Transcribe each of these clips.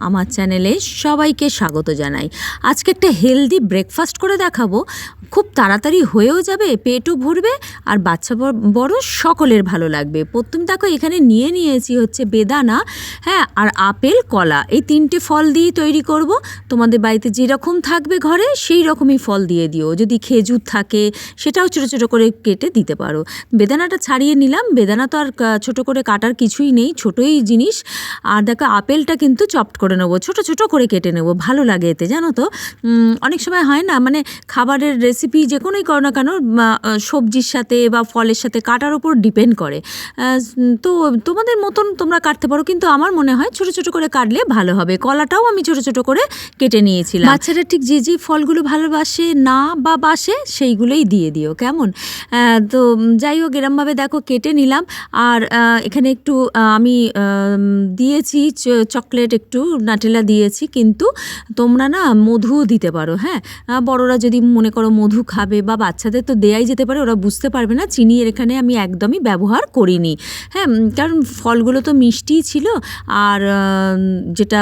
আমার চ্যানেলে সবাইকে স্বাগত জানাই। আজকে একটা হেলদি ব্রেকফাস্ট করে দেখাবো। খুব তাড়াতাড়ি হয়েও যাবে, পেটও ভরবে, আর বাচ্চা বড়- সকলের ভালো লাগবে। প্রথম দেখো এখানে নিয়ে নিয়েছি হচ্ছে বেদানা হ্যাঁ আর আপেল, কলা। এই তিনটে ফল দিয়ে তৈরি করব। তোমাদের বাড়িতে যেরকম থাকবে ঘরে, সেই রকমই ফল দিয়ে দিও। যদি খেজুর থাকে, সেটাও ছোটো ছোটো করে কেটে দিতে পারো। বেদানাটা ছাড়িয়ে নিলাম। বেদানা তো আর ছোটো করে কাটার কিছুই নেই, ছোটোই জিনিস। আর দেখো, আপেলটা কিন্তু চপড করে নেব, ছোটো ছোটো করে কেটে নেব, ভালো লাগে এতে, জানো তো? অনেক সময় হয় না মানে খাবারের রেসিপি যে কোনোই করো না কেন সবজির সাথে বা ফলের সাথে কাটার উপর ডিপেন্ড করে। তো তোমাদের মতন তোমরা কাটতে পারো, কিন্তু আমার মনে হয় ছোটো ছোটো করে কাটলে ভালো হবে। কলাটাও আমি ছোটো ছোটো করে কেটে নিয়েছিলাম। বাচ্চারা ঠিক যে যে ফলগুলো ভালোবাসে, না বা বাসে, সেইগুলোই দিয়ে দিও, কেমন? তো যাই হোক, এরমভাবে দেখো, কেটে নিলাম। আর এখানে একটু আমি দিয়েছি চকলেট একটু নাটেলা দিয়েছি, কিন্তু তোমরা না মধুও দিতে পারো হ্যাঁ? বড়রা যদি মনে করো মধু খাবে বা বাচ্চাদের তো দেয়াই যেতে পারে, ওরা বুঝতে পারবে না, চিনি এখানে আমি একদমই ব্যবহার করিনি। হ্যাঁ কারণ ফলগুলো তো মিষ্টিই ছিল, আর যেটা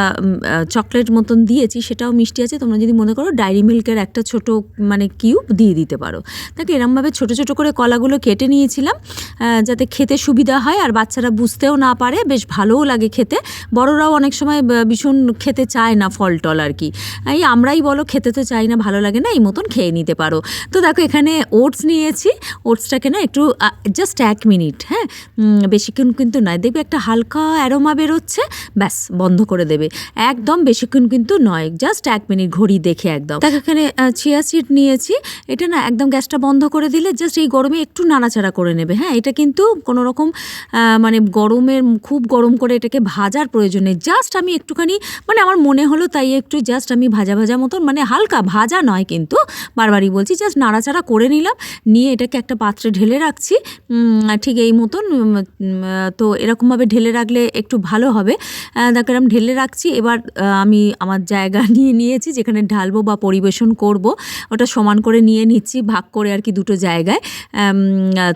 চকলেট মতন দিয়েছি সেটাও মিষ্টি আছে, তোমরা যদি মনে করো ডায়েরি মিল্কের একটা ছোট মানে কিউব দিয়ে দিতে পারো। তাকে এরমভাবে ছোট ছোট করে কলাগুলো কেটে নিয়েছিলাম যাতে খেতে সুবিধা হয়, আর বাচ্চারা বুঝতেও না পারে, বেশ ভালোও লাগে খেতে। বড়রাও অনেক সময় ভীষণ খেতে চায় না ফল টল আর কি। এই আমরাই বলো, খেতে তো চাই না, ভালো লাগে না, এই মতন খেয়ে নিতে পারো। তো দেখো, এখানে ওটস নিয়েছি। ওটসটাকে না একটু জাস্ট এক মিনিট হ্যাঁ? বেশিক্ষণ কিন্তু নয়। দেখবে একটা হালকা অ্যারোমা বেরোচ্ছে, ব্যাস, বন্ধ করে দেবে। একদম বেশিক্ষণ কিন্তু নয় জাস্ট এক মিনিট ঘড়ি দেখে একদম। দেখো, এখানে চিয়া সিড নিয়েছি। এটা না একদম গ্যাসটা বন্ধ করে দিলে জাস্ট এই গরমে একটু নাড়াচাড়া করে নেবে হ্যাঁ? এটা কিন্তু কোনো রকম মানে গরমের, খুব গরম করে এটাকে ভাজার প্রয়োজন নেই। জাস্ট আমি একটুখানি মানে আমার মনে হলো তাই একটু জাস্ট আমি ভাজা ভাজা মতন মানে হালকা ভাজা নয় কিন্তু বারবারই বলছি জাস্ট নাড়াচাড়া করে নিলাম নিয়ে এটাকে একটা পাত্রে ঢেলে রাখছি। ঠিক এই মতন তো এরকমভাবে ঢেলে রাখলে একটু ভালো হবে। আহ, দেখো এরকম ঢেলে রাখছি এবার আমি আমার জায়গা নিয়ে নিয়েছি যেখানে ঢালবো বা পরিবেশন করব। ওটা সমান করে নিয়ে নিচ্ছি ভাগ করে আর কি দুটো জায়গায়।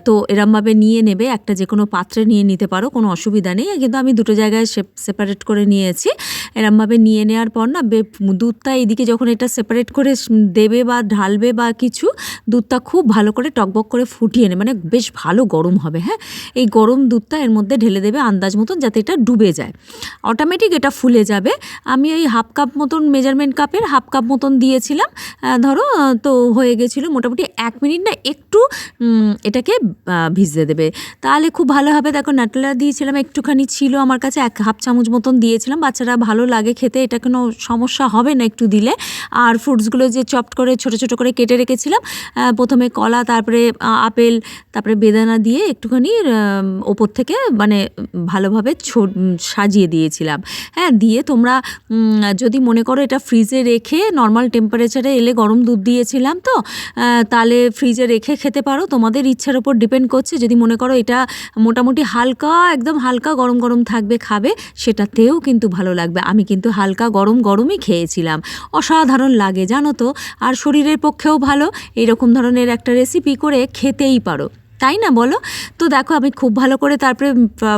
তো এরমভাবে নিয়ে নেবে একটা যে কোনো পাত্রে নিয়ে নিতে পারো কোনো অসুবিধা নেই। কিন্তু আমি দুটো জায়গায় সেপারেট করে নিয়েছি। এরমভাবে নিয়ে নেওয়ার পর না বে- দুধটা এদিকে যখন এটা সেপারেট করে দেবে বা ঢালবে বা কিছু, দুধটা খুব ভালো করে টকবক করে ফুটিয়ে নেবে। মানে বেশ ভালো গরম হবে হ্যাঁ? এই গরম দুধটা এর মধ্যে ঢেলে দেবে আন্দাজ মতন যাতে এটা ডুবে যায়। অটোমেটিক এটা ফুলে যাবে। আমি ওই হাফ কাপ মতন মেজারমেন্ট কাপের হাফ কাপ মতন দিয়েছিলাম। ধরো তো হয়ে গেছিল মোটামুটি এক মিনিট না একটু এটাকে ভিজতে দেবে। তাহলে খুব ভালো হবে। দেখো নাটলা দিয়েছিলাম, একটুখানি ছিল আমার কাছে, এক হাফ চামচ মতন দিয়েছিলাম। বাচ্চারা ভালো লাগে খেতে, এটা কোনো সমস্যা হবে না একটু দিলে। আর ফ্রুটসগুলো যে চপড করে, ছোট ছোট করে কেটে রেখেছিলাম প্রথমে কলা, তারপরে আপেল, তারপরে বেদানা দিয়ে একটুখানি ওপর থেকে মানে ভালোভাবে সাজিয়ে দিয়েছিলাম। হ্যাঁ দিয়ে তোমরা যদি মনে করো এটা ফ্রিজে রেখে নর্মাল টেম্পারেচারে এলে গরম দুধ দিয়েছিলাম তো তাহলে ফ্রিজে রেখে খেতে পারো। তোমাদের ইচ্ছার ওপর ডিপেন্ড করছে, যদি মনে করো এটা মোটামুটি হালকা, একদম হালকা গরম গরম থাকবে, খাবে, সেটাতেও কিন্তু ভালো লাগবে। আমি কিন্তু হালকা গরম গরমই খেয়েছিলাম। অসাধারণ লাগে, জানো তো? আর শরীরের পক্ষেও ভালো। এরকম ধরনের একটা রেসিপি করে খেতেই পারো। তাই না বলো? তো দেখো, আমি খুব ভালো করে তারপরে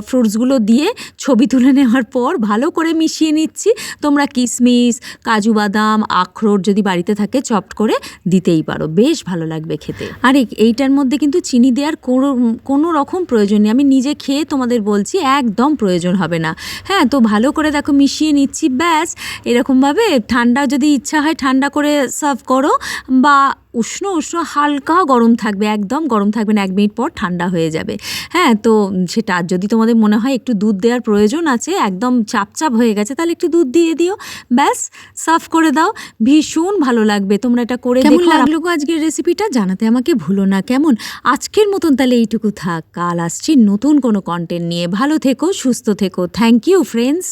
ফ্রুটসগুলো দিয়ে ছবি তুলে নেওয়ার পর ভালো করে মিশিয়ে নিচ্ছি। তোমরা কিশমিশ কাজু বাদাম, আখরোট যদি বাড়িতে থাকে, চপড করে দিতেই পারো। বেশ ভালো লাগবে খেতে। আর এইটার মধ্যে কিন্তু চিনি দেওয়ার কোনো কোনো রকম প্রয়োজন নেই। আমি নিজে খেয়ে তোমাদের বলছি, একদম প্রয়োজন হবে না। হ্যাঁ তো ভালো করে দেখো, মিশিয়ে নিচ্ছি, ব্যাস। এরকমভাবে ঠান্ডা যদি ইচ্ছা হয়, ঠান্ডা করে সার্ভ করো। বা উষ্ণ উষ্ণ হালকা গরম থাকবে একদম গরম থাকবে না এক মিনিট পর ঠান্ডা হয়ে যাবে। হ্যাঁ তো সেটা যদি তোমাদের মনে হয় একটু দুধ দেওয়ার প্রয়োজন আছে একদম চাপ চাপ হয়ে গেছে তাহলে একটু দুধ দিয়ে দিও। ব্যাস সার্ভ করে দাও। ভীষণ ভালো লাগবে তোমরা এটা করে কেমন লাগল আজকের রেসিপিটা জানাতে আমাকে ভুলো না কেমন? আজকের মতন তাহলে এইটুকু থাক কাল আসছি নতুন কোনো কন্টেন্ট নিয়ে। ভালো থেকো সুস্থ থেকো। Thank you friends